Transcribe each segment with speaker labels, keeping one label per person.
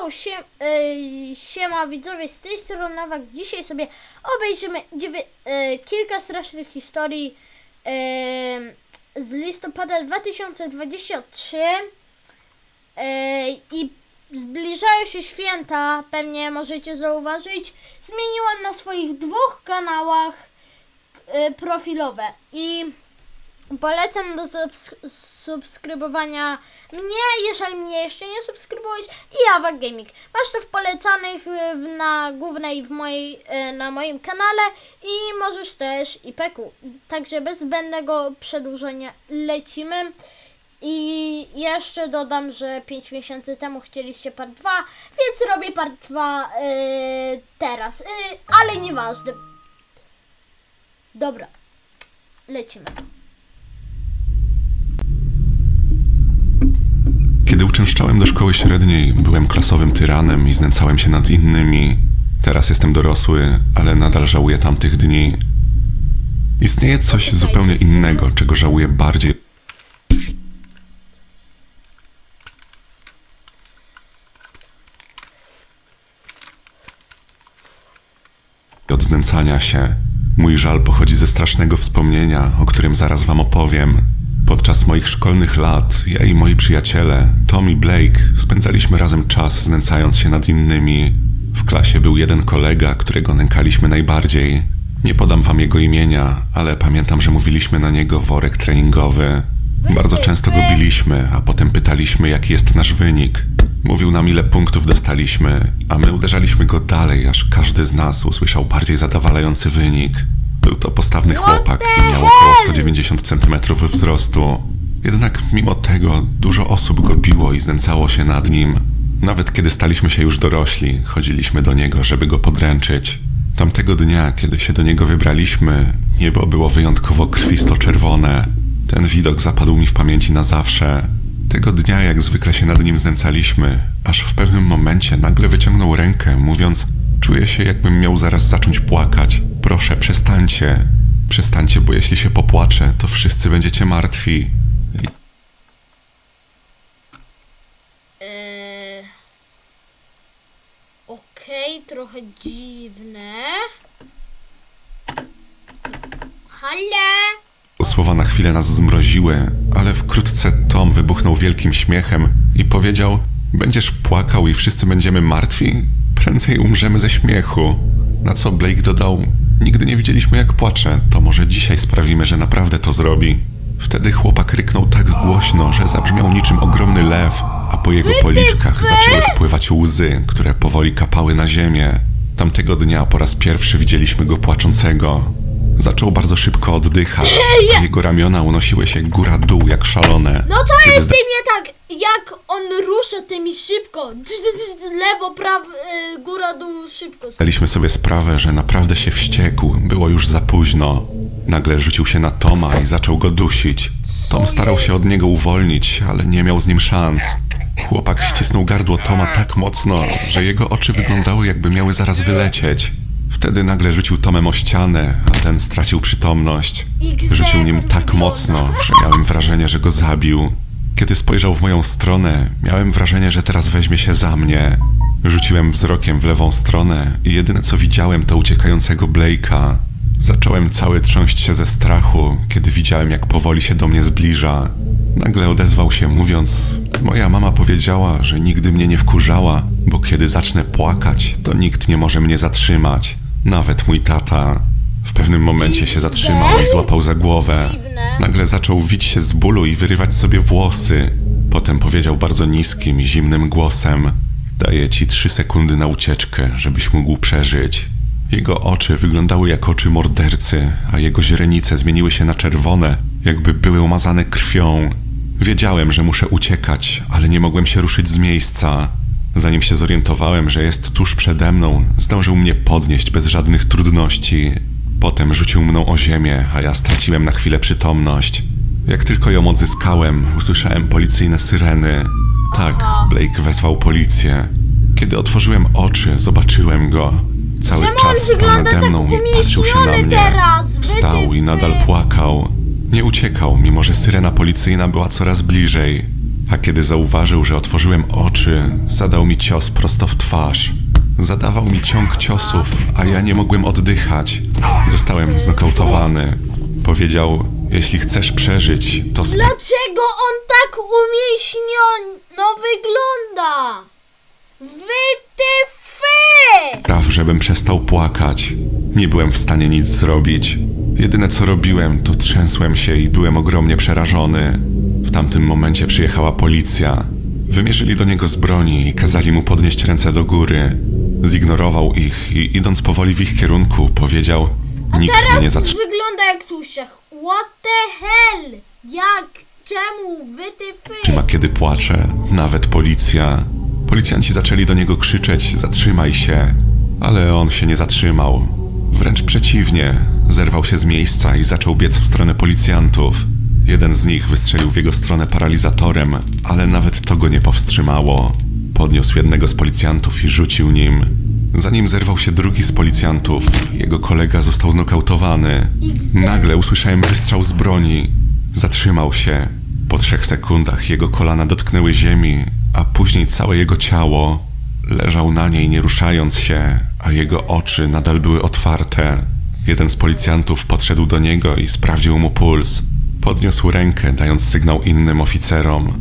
Speaker 1: Yo, sie, e, siema widzowie, z tej strony Nawak. Dzisiaj sobie obejrzymy dziewię- e, kilka strasznych historii e, z listopada 2023 e, i zbliżają się święta, pewnie możecie zauważyć. Zmieniłam na swoich dwóch kanałach profilowe i Polecam do subs- subskrybowania mnie, jeżeli mnie jeszcze nie subskrybujesz i Awa Gaming. Masz to w polecanych y, w, na głównej w mojej, y, na moim kanale i możesz też i peku. Także bez zbędnego przedłużenia lecimy. I jeszcze dodam, że 5 miesięcy temu chcieliście part 2, więc robię part 2 y, teraz. Y, ale nieważne. Dobra, lecimy.
Speaker 2: Kiedy uczęszczałem do szkoły średniej, byłem klasowym tyranem i znęcałem się nad innymi. Teraz jestem dorosły, ale nadal żałuję tamtych dni. Istnieje coś zupełnie innego, czego żałuję bardziej od znęcania się. Mój żal pochodzi ze strasznego wspomnienia, o którym zaraz wam opowiem. Podczas moich szkolnych lat, ja i moi przyjaciele, Tom i Blake, spędzaliśmy razem czas znęcając się nad innymi. W klasie był jeden kolega, którego nękaliśmy najbardziej. Nie podam wam jego imienia, ale pamiętam, że mówiliśmy na niego worek treningowy. Bardzo często go biliśmy, a potem pytaliśmy, jaki jest nasz wynik. Mówił nam, ile punktów dostaliśmy, a my uderzaliśmy go dalej, aż każdy z nas usłyszał bardziej zadowalający wynik. Był to postawny chłopak i miał około 190 cm wzrostu. Jednak mimo tego dużo osób go biło i znęcało się nad nim. Nawet kiedy staliśmy się już dorośli, chodziliśmy do niego, żeby go podręczyć. Tamtego dnia, kiedy się do niego wybraliśmy, niebo było wyjątkowo krwisto-czerwone. Ten widok zapadł mi w pamięci na zawsze. Tego dnia, jak zwykle się nad nim znęcaliśmy, aż w pewnym momencie nagle wyciągnął rękę, mówiąc: Czuję się, jakbym miał zaraz zacząć płakać. Proszę, przestańcie. Przestańcie, bo jeśli się popłaczę, to wszyscy będziecie martwi.
Speaker 1: Eee, Okej, trochę dziwne. Halo?
Speaker 2: Słowa na chwilę nas zmroziły, ale wkrótce Tom wybuchnął wielkim śmiechem i powiedział: Będziesz płakał i wszyscy będziemy martwi? Prędzej umrzemy ze śmiechu. Na co Blake dodał: Nigdy nie widzieliśmy jak płacze, to może dzisiaj sprawimy, że naprawdę to zrobi. Wtedy chłopak ryknął tak głośno, że zabrzmiał niczym ogromny lew, a po jego policzkach zaczęły spływać łzy, które powoli kapały na ziemię. Tamtego dnia po raz pierwszy widzieliśmy go płaczącego. Zaczął bardzo szybko oddychać, a jego ramiona unosiły się góra-dół jak szalone.
Speaker 1: No to jest tym nie tak, jak on rusza tymi szybko. Lewo, prawo, y, góra, dół, szybko.
Speaker 2: Zdaliśmy sobie sprawę, że naprawdę się wściekł. Było już za późno. Nagle rzucił się na Toma i zaczął go dusić. Tom starał się od niego uwolnić, ale nie miał z nim szans. Chłopak ścisnął gardło Toma tak mocno, że jego oczy wyglądały jakby miały zaraz wylecieć. Wtedy nagle rzucił Tomem o ścianę, a ten stracił przytomność. Rzucił nim tak mocno, że miałem wrażenie, że go zabił. Kiedy spojrzał w moją stronę, miałem wrażenie, że teraz weźmie się za mnie. Rzuciłem wzrokiem w lewą stronę i jedyne co widziałem to uciekającego Blake'a. Zacząłem cały trząść się ze strachu, kiedy widziałem jak powoli się do mnie zbliża. Nagle odezwał się mówiąc: Moja mama powiedziała, że nigdy mnie nie wkurzała, bo kiedy zacznę płakać, to nikt nie może mnie zatrzymać. Nawet mój tata. W pewnym momencie się zatrzymał i złapał za głowę. Nagle zaczął wić się z bólu i wyrywać sobie włosy. Potem powiedział bardzo niskim i zimnym głosem: Daję ci trzy sekundy na ucieczkę, żebyś mógł przeżyć. Jego oczy wyglądały jak oczy mordercy, a jego źrenice zmieniły się na czerwone, jakby były umazane krwią. Wiedziałem, że muszę uciekać, ale nie mogłem się ruszyć z miejsca. Zanim się zorientowałem, że jest tuż przede mną, zdążył mnie podnieść bez żadnych trudności. Potem rzucił mną o ziemię, a ja straciłem na chwilę przytomność. Jak tylko ją odzyskałem, usłyszałem policyjne syreny. Tak, Blake wezwał policję. Kiedy otworzyłem oczy, zobaczyłem go. Cały
Speaker 1: Czemu on
Speaker 2: czas stał
Speaker 1: wygląda
Speaker 2: nade
Speaker 1: tak
Speaker 2: mną i patrzył się na
Speaker 1: umieśniony
Speaker 2: mnie.
Speaker 1: teraz?
Speaker 2: Wstał i
Speaker 1: Wytyfy.
Speaker 2: nadal płakał. Nie uciekał, mimo że syrena policyjna była coraz bliżej. A kiedy zauważył, że otworzyłem oczy, zadał mi cios prosto w twarz. Zadawał mi ciąg ciosów, a ja nie mogłem oddychać. Zostałem znokautowany. Powiedział: Jeśli chcesz przeżyć, to sp-
Speaker 1: Dlaczego on tak umieśniono wygląda? Wytyfy!
Speaker 2: spraw, żebym przestał płakać. Nie byłem w stanie nic zrobić. Jedyne co robiłem, to trzęsłem się i byłem ogromnie przerażony. W tamtym momencie przyjechała policja. Wymierzyli do niego z broni i kazali mu podnieść ręce do góry. Zignorował ich i idąc powoli w ich kierunku, powiedział: Nikt mnie nie
Speaker 1: Teraz
Speaker 2: zatrzyma.
Speaker 1: wygląda jak tłuszczak. What the hell? Jak? Czemu? Wytyfy!
Speaker 2: trzyma, kiedy płacze, nawet policja. Policjanci zaczęli do niego krzyczeć: Zatrzymaj się, ale on się nie zatrzymał. Wręcz przeciwnie, zerwał się z miejsca i zaczął biec w stronę policjantów. Jeden z nich wystrzelił w jego stronę paralizatorem, ale nawet to go nie powstrzymało. Podniósł jednego z policjantów i rzucił nim. Zanim zerwał się drugi z policjantów, jego kolega został znokautowany. Nagle usłyszałem wystrzał z broni. Zatrzymał się. Po trzech sekundach jego kolana dotknęły ziemi, a później całe jego ciało. Leżał na niej nie ruszając się, a jego oczy nadal były otwarte. Jeden z policjantów podszedł do niego i sprawdził mu puls. Podniósł rękę, dając sygnał innym oficerom.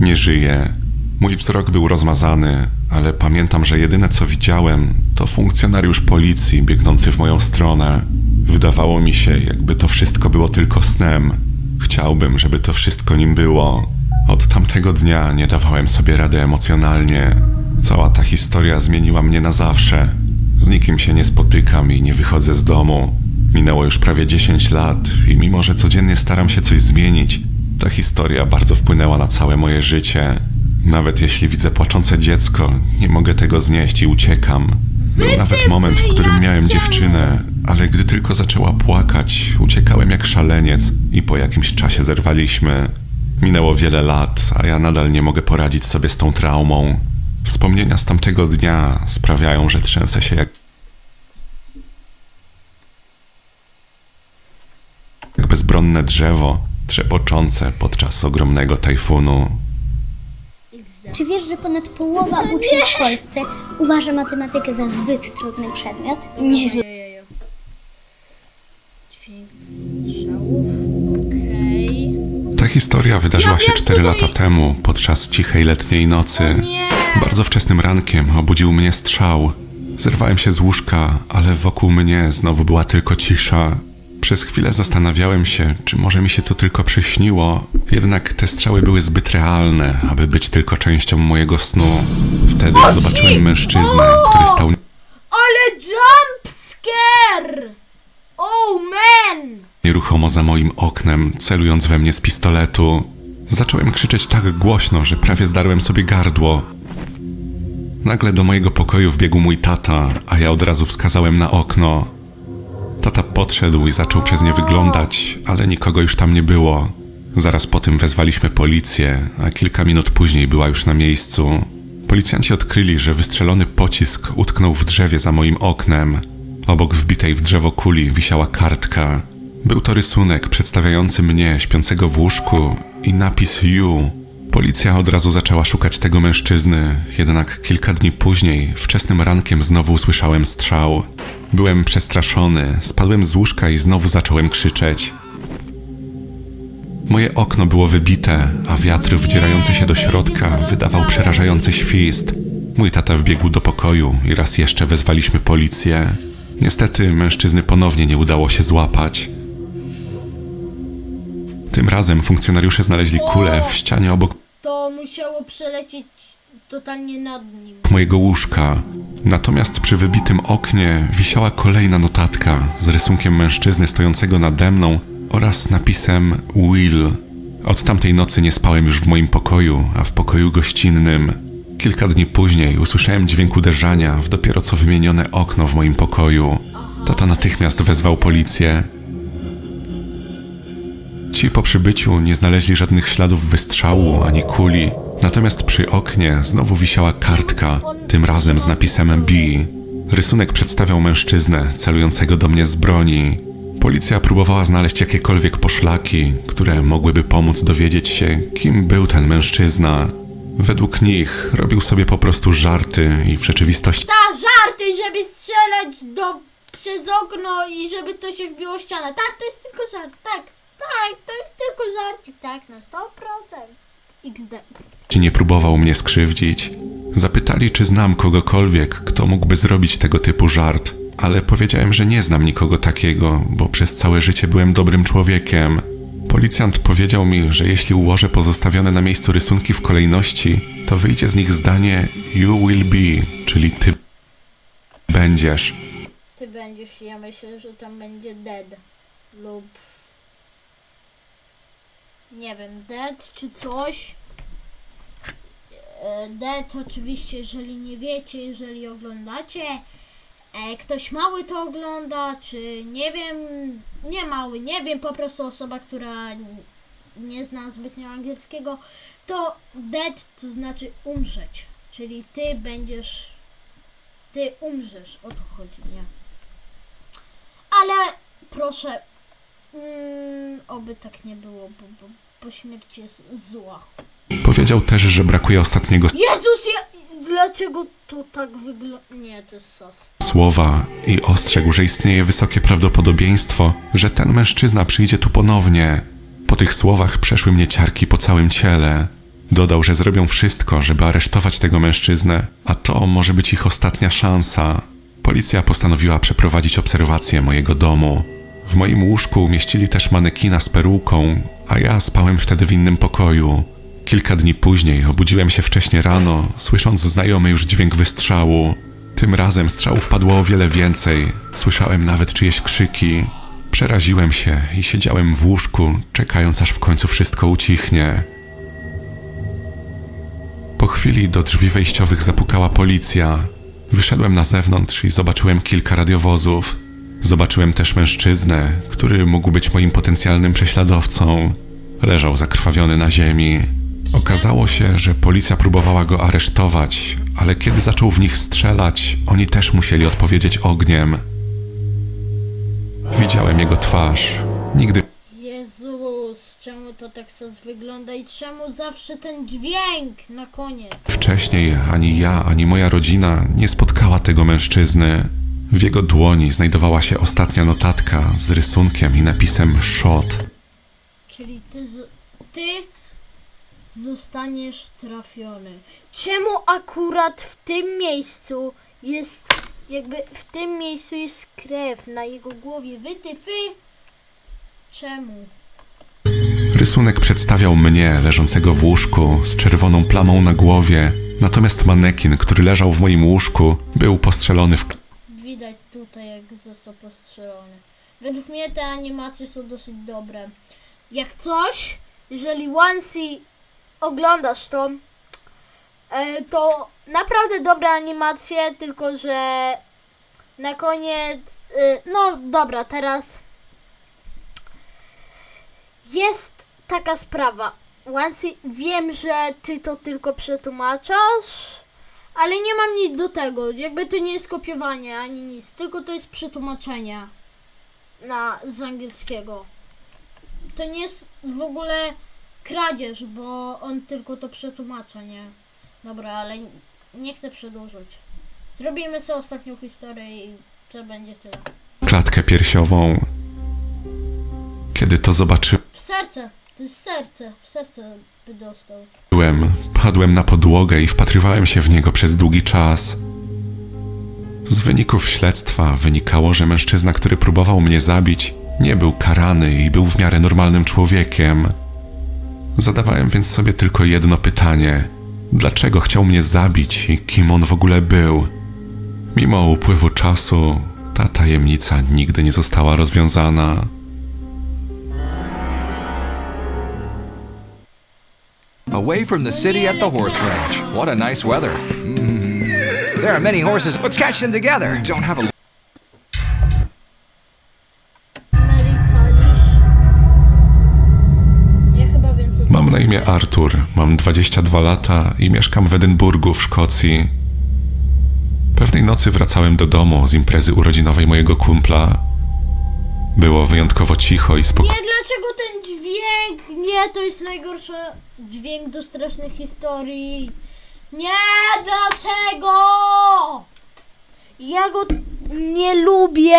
Speaker 2: Nie żyje. Mój wzrok był rozmazany, ale pamiętam, że jedyne co widziałem to funkcjonariusz policji biegnący w moją stronę. Wydawało mi się, jakby to wszystko było tylko snem. Chciałbym, żeby to wszystko nim było. Od tamtego dnia nie dawałem sobie rady emocjonalnie. Cała ta historia zmieniła mnie na zawsze. Z nikim się nie spotykam i nie wychodzę z domu. Minęło już prawie 10 lat i mimo, że codziennie staram się coś zmienić, ta historia bardzo wpłynęła na całe moje życie. Nawet jeśli widzę płaczące dziecko, nie mogę tego znieść i uciekam. Był nawet moment, w którym miałem dziewczynę, ale gdy tylko zaczęła płakać, uciekałem jak szaleniec i po jakimś czasie zerwaliśmy. Minęło wiele lat, a ja nadal nie mogę poradzić sobie z tą traumą. Wspomnienia z tamtego dnia sprawiają, że trzęsę się jak jak bezbronne drzewo, trzepoczące podczas ogromnego tajfunu.
Speaker 3: Czy wiesz, że ponad połowa uczniów w Polsce uważa matematykę za zbyt trudny przedmiot? Nie,
Speaker 1: Ojejeju. Dźwięk strzałów. Okej.
Speaker 2: Ta historia wydarzyła
Speaker 1: Ja
Speaker 2: się
Speaker 1: wiem,
Speaker 2: 4
Speaker 1: co to
Speaker 2: lata temu, podczas cichej letniej nocy.
Speaker 1: Nie!
Speaker 2: Bardzo wczesnym rankiem obudził mnie strzał. Zerwałem się z łóżka, ale wokół mnie znowu była tylko cisza. Przez chwilę zastanawiałem się, czy może mi się to tylko przyśniło, jednak te strzały były zbyt realne, aby być tylko częścią mojego snu. Wtedy
Speaker 1: O,
Speaker 2: zobaczyłem
Speaker 1: shit!
Speaker 2: mężczyznę,
Speaker 1: O!
Speaker 2: który stał
Speaker 1: Ale jump scare! Oh man!
Speaker 2: nieruchomo za moim oknem, celując we mnie z pistoletu. Zacząłem krzyczeć tak głośno, że prawie zdarłem sobie gardło. Nagle do mojego pokoju wbiegł mój tata, a ja od razu wskazałem na okno. Tata podszedł i zaczął przez nie wyglądać, ale nikogo już tam nie było. Zaraz po tym wezwaliśmy policję, a kilka minut później była już na miejscu. Policjanci odkryli, że wystrzelony pocisk utknął w drzewie za moim oknem. Obok wbitej w drzewo kuli wisiała kartka. Był to rysunek przedstawiający mnie śpiącego w łóżku i napis You. Policja od razu zaczęła szukać tego mężczyzny, jednak kilka dni później, wczesnym rankiem znowu usłyszałem strzał. Byłem przestraszony, spadłem z łóżka i znowu zacząłem krzyczeć. Moje okno było wybite, a wiatr wdzierający się do środka wydawał przerażający świst. Mój tata wbiegł do pokoju i raz jeszcze wezwaliśmy policję. Niestety mężczyzny ponownie nie udało się złapać. Tym razem funkcjonariusze znaleźli kulę w ścianie obok
Speaker 1: To musiało przelecieć totalnie nad nim.
Speaker 2: mojego łóżka. Natomiast przy wybitym oknie wisiała kolejna notatka z rysunkiem mężczyzny stojącego nade mną oraz napisem Will. Od tamtej nocy nie spałem już w moim pokoju, a w pokoju gościnnym. Kilka dni później usłyszałem dźwięk uderzania w dopiero co wymienione okno w moim pokoju. Tata natychmiast wezwał policję. Ci po przybyciu nie znaleźli żadnych śladów wystrzału ani kuli, natomiast przy oknie znowu wisiała kartka, tym razem z napisem B. Rysunek przedstawiał mężczyznę celującego do mnie z broni. Policja próbowała znaleźć jakiekolwiek poszlaki, które mogłyby pomóc dowiedzieć się, kim był ten mężczyzna. Według nich robił sobie po prostu żarty i w rzeczywistości
Speaker 1: Ta żarty, żeby strzelać do, przez okno i żeby to się wbiło ścianę. Tak, to jest tylko żart. Tak, tak, to jest tylko żarcik. Tak, na 100%. XD.
Speaker 2: Nie próbował mnie skrzywdzić. Zapytali, czy znam kogokolwiek, kto mógłby zrobić tego typu żart, ale powiedziałem, że nie znam nikogo takiego, bo przez całe życie byłem dobrym człowiekiem. Policjant powiedział mi, że jeśli ułożę pozostawione na miejscu rysunki w kolejności, to wyjdzie z nich zdanie You will be, czyli ty będziesz.
Speaker 1: Ty będziesz, ja myślę, że tam będzie dead lub nie wiem, dead czy coś. Dead oczywiście, jeżeli nie wiecie, jeżeli oglądacie. E, ktoś mały to ogląda, czy nie wiem, nie mały, nie wiem, po prostu osoba, która nie zna zbytnio angielskiego, to dead to znaczy umrzeć. Czyli ty będziesz, ty umrzesz, o to chodzi, nie? Ale proszę, mm, oby tak nie było, bo, bo, bo śmierć jest zła.
Speaker 2: Powiedział też, że brakuje ostatniego
Speaker 1: Jezus, ja, dlaczego to tak wygląda? Nie, to jest sos.
Speaker 2: słowa i ostrzegł, że istnieje wysokie prawdopodobieństwo, że ten mężczyzna przyjdzie tu ponownie. Po tych słowach przeszły mnie ciarki po całym ciele. Dodał, że zrobią wszystko, żeby aresztować tego mężczyznę, a to może być ich ostatnia szansa. Policja postanowiła przeprowadzić obserwację mojego domu. W moim łóżku umieścili też manekina z peruką, a ja spałem wtedy w innym pokoju. Kilka dni później obudziłem się wcześnie rano, słysząc znajomy już dźwięk wystrzału. Tym razem strzałów padło o wiele więcej. Słyszałem nawet czyjeś krzyki. Przeraziłem się i siedziałem w łóżku, czekając aż w końcu wszystko ucichnie. Po chwili do drzwi wejściowych zapukała policja. Wyszedłem na zewnątrz i zobaczyłem kilka radiowozów. Zobaczyłem też mężczyznę, który mógł być moim potencjalnym prześladowcą. Leżał zakrwawiony na ziemi. Okazało się, że policja próbowała go aresztować, ale kiedy zaczął w nich strzelać, oni też musieli odpowiedzieć ogniem. Widziałem jego twarz. Nigdy
Speaker 1: Jezus, czemu to tak sos wygląda i czemu zawsze ten dźwięk na koniec?
Speaker 2: wcześniej ani ja, ani moja rodzina nie spotkała tego mężczyzny. W jego dłoni znajdowała się ostatnia notatka z rysunkiem i napisem shot.
Speaker 1: Czyli ty, z, ty zostaniesz trafiony. Czemu akurat w tym miejscu jest, jakby w tym miejscu jest krew na jego głowie? Wytyfy? Czemu?
Speaker 2: Rysunek przedstawiał mnie leżącego w łóżku z czerwoną plamą na głowie, natomiast manekin, który leżał w moim łóżku, był postrzelony w
Speaker 1: Widać tutaj, jak został postrzelony. Według mnie te animacje są dosyć dobre. Jak coś, jeżeli Onesie oglądasz to, e, to naprawdę dobre animacje, tylko że na koniec, e, no dobra, teraz jest taka sprawa. Onesie, wiem, że ty to tylko przetłumaczasz, ale nie mam nic do tego. Jakby to nie jest kopiowanie ani nic, tylko to jest przetłumaczenie na z angielskiego. To nie jest w ogóle kradzież, bo on tylko to przetłumacza, nie? Dobra, ale nie chcę przedłużyć. Zrobimy sobie ostatnią historię i to będzie tyle.
Speaker 2: klatkę piersiową. Kiedy to zobaczyłem,
Speaker 1: W serce! To jest serce. W serce by dostał.
Speaker 2: padłem na podłogę i wpatrywałem się w niego przez długi czas. Z wyników śledztwa wynikało, że mężczyzna, który próbował mnie zabić, nie był karany i był w miarę normalnym człowiekiem. Zadawałem więc sobie tylko jedno pytanie: dlaczego chciał mnie zabić i kim on w ogóle był? Mimo upływu czasu, ta tajemnica nigdy nie została rozwiązana.
Speaker 4: Away from the city at the horse ranch. What a nice weather. Mm. There are many horses. Let's catch them together. Don't have a
Speaker 2: na imię Artur, mam 22 lata i mieszkam w Edynburgu w Szkocji. Pewnej nocy wracałem do domu z imprezy urodzinowej mojego kumpla. Było wyjątkowo cicho i.
Speaker 1: Nie, dlaczego ten dźwięk? Nie, to jest najgorszy dźwięk do strasznych historii. Nie, dlaczego? Ja go nie lubię.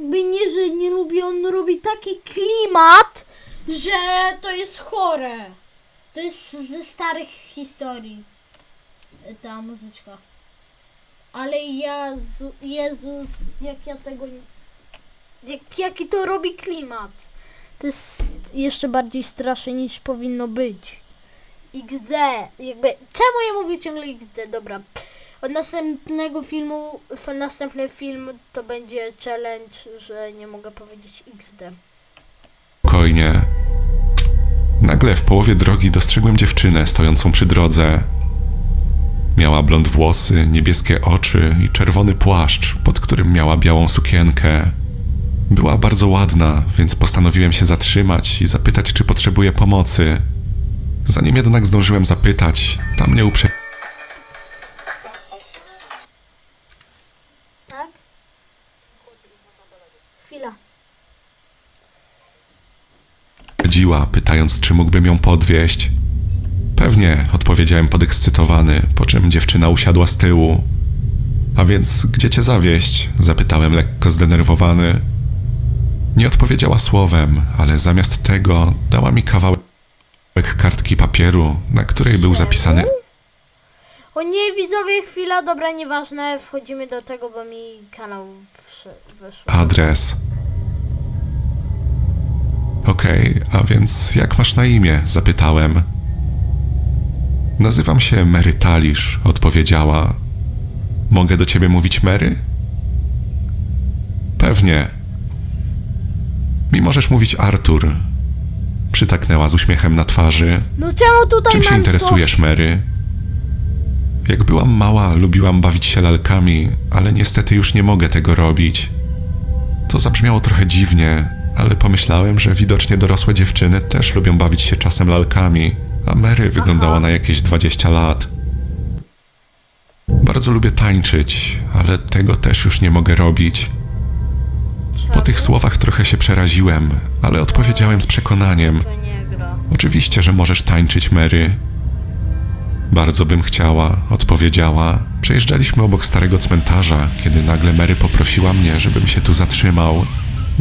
Speaker 1: Jakby nie, że nie lubię, on robi taki klimat, że to jest chore. To jest ze starych historii. Ta muzyczka. Ale Jezu, Jezus, jak ja tego nie... Jak, jaki to robi klimat. To jest jeszcze bardziej straszne niż powinno być. XD, jakby, czemu ja mówię ciągle XD? Dobra. Od następnego filmu, następny film to będzie challenge, że nie mogę powiedzieć XD.
Speaker 2: Spokojnie. Nagle w połowie drogi dostrzegłem dziewczynę stojącą przy drodze. Miała blond włosy, niebieskie oczy i czerwony płaszcz, pod którym miała białą sukienkę. Była bardzo ładna, więc postanowiłem się zatrzymać i zapytać, czy potrzebuje pomocy. Zanim jednak zdążyłem zapytać, tam mnie uprze...
Speaker 1: Tak? Chwila.
Speaker 2: Dziła, pytając, czy mógłbym ją podwieźć. Pewnie, odpowiedziałem podekscytowany, po czym dziewczyna usiadła z tyłu. A więc, gdzie cię zawieść? zapytałem lekko zdenerwowany. Nie odpowiedziała słowem, ale zamiast tego dała mi kawałek kartki papieru, na której był zapisany
Speaker 1: O nie, widzowie, chwila, dobra, nieważne, wchodzimy do tego, bo mi kanał wyszł.
Speaker 2: adres. Okej, a więc jak masz na imię? zapytałem. Nazywam się Mary Talisz, odpowiedziała. Mogę do ciebie mówić Mary? Pewnie. Mi możesz mówić Artur. Przytaknęła z uśmiechem na twarzy.
Speaker 1: No czemu tutaj
Speaker 2: Czym się
Speaker 1: mam
Speaker 2: interesujesz,
Speaker 1: coś?
Speaker 2: Mary? Jak byłam mała, lubiłam bawić się lalkami, ale niestety już nie mogę tego robić. To zabrzmiało trochę dziwnie, ale pomyślałem, że widocznie dorosłe dziewczyny też lubią bawić się czasem lalkami, a Mary wyglądała na jakieś 20 lat. Bardzo lubię tańczyć, ale tego też już nie mogę robić. Po tych słowach trochę się przeraziłem, ale odpowiedziałem z przekonaniem. Oczywiście, że możesz tańczyć, Mary. Bardzo bym chciała, odpowiedziała. Przejeżdżaliśmy obok starego cmentarza, kiedy nagle Mary poprosiła mnie, żebym się tu zatrzymał.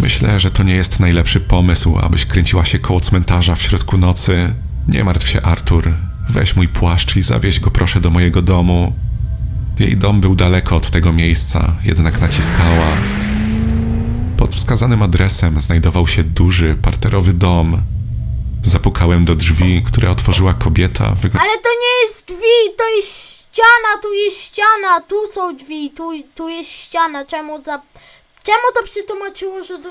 Speaker 2: Myślę, że to nie jest najlepszy pomysł, abyś kręciła się koło cmentarza w środku nocy. Nie martw się, Artur. Weź mój płaszcz i zawieź go proszę do mojego domu. Jej dom był daleko od tego miejsca, jednak naciskała. Pod wskazanym adresem znajdował się duży, parterowy dom. Zapukałem do drzwi, które otworzyła kobieta, wyglądająca
Speaker 1: Ale to nie jest drzwi, to jest ściana, tu jest ściana, tu są drzwi, tu, tu jest ściana. Czemu za... Czemu to przetłumaczyło, że do...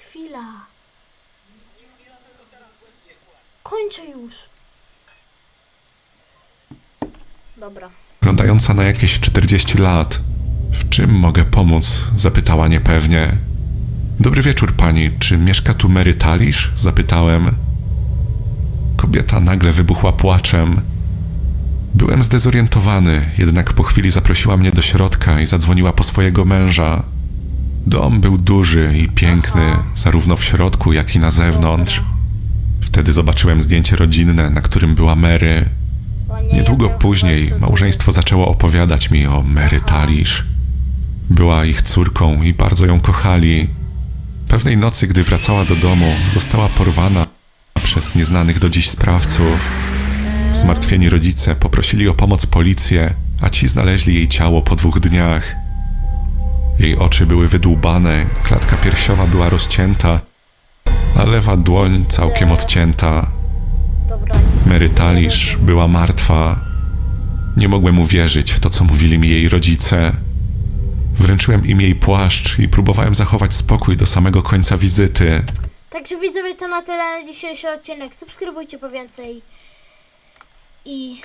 Speaker 1: Chwila. Kończę już. Dobra.
Speaker 2: na jakieś 40 lat. W czym mogę pomóc? zapytała niepewnie. Dobry wieczór pani, czy mieszka tu Mary Talisz? zapytałem. Kobieta nagle wybuchła płaczem. Byłem zdezorientowany, jednak po chwili zaprosiła mnie do środka i zadzwoniła po swojego męża. Dom był duży i piękny, zarówno w środku, jak i na zewnątrz. Wtedy zobaczyłem zdjęcie rodzinne, na którym była Mary. Niedługo później małżeństwo zaczęło opowiadać mi o Mary Talisz. Była ich córką i bardzo ją kochali. Pewnej nocy, gdy wracała do domu, została porwana przez nieznanych do dziś sprawców. Zmartwieni rodzice poprosili o pomoc policję, a ci znaleźli jej ciało po dwóch dniach. Jej oczy były wydłubane, klatka piersiowa była rozcięta, a lewa dłoń całkiem odcięta. Mary Talisz była martwa. Nie mogłem uwierzyć w to, co mówili mi jej rodzice. Wręczyłem im jej płaszcz i próbowałem zachować spokój do samego końca wizyty.
Speaker 1: Także widzowie, to na tyle na dzisiejszy odcinek. Subskrybujcie po więcej. I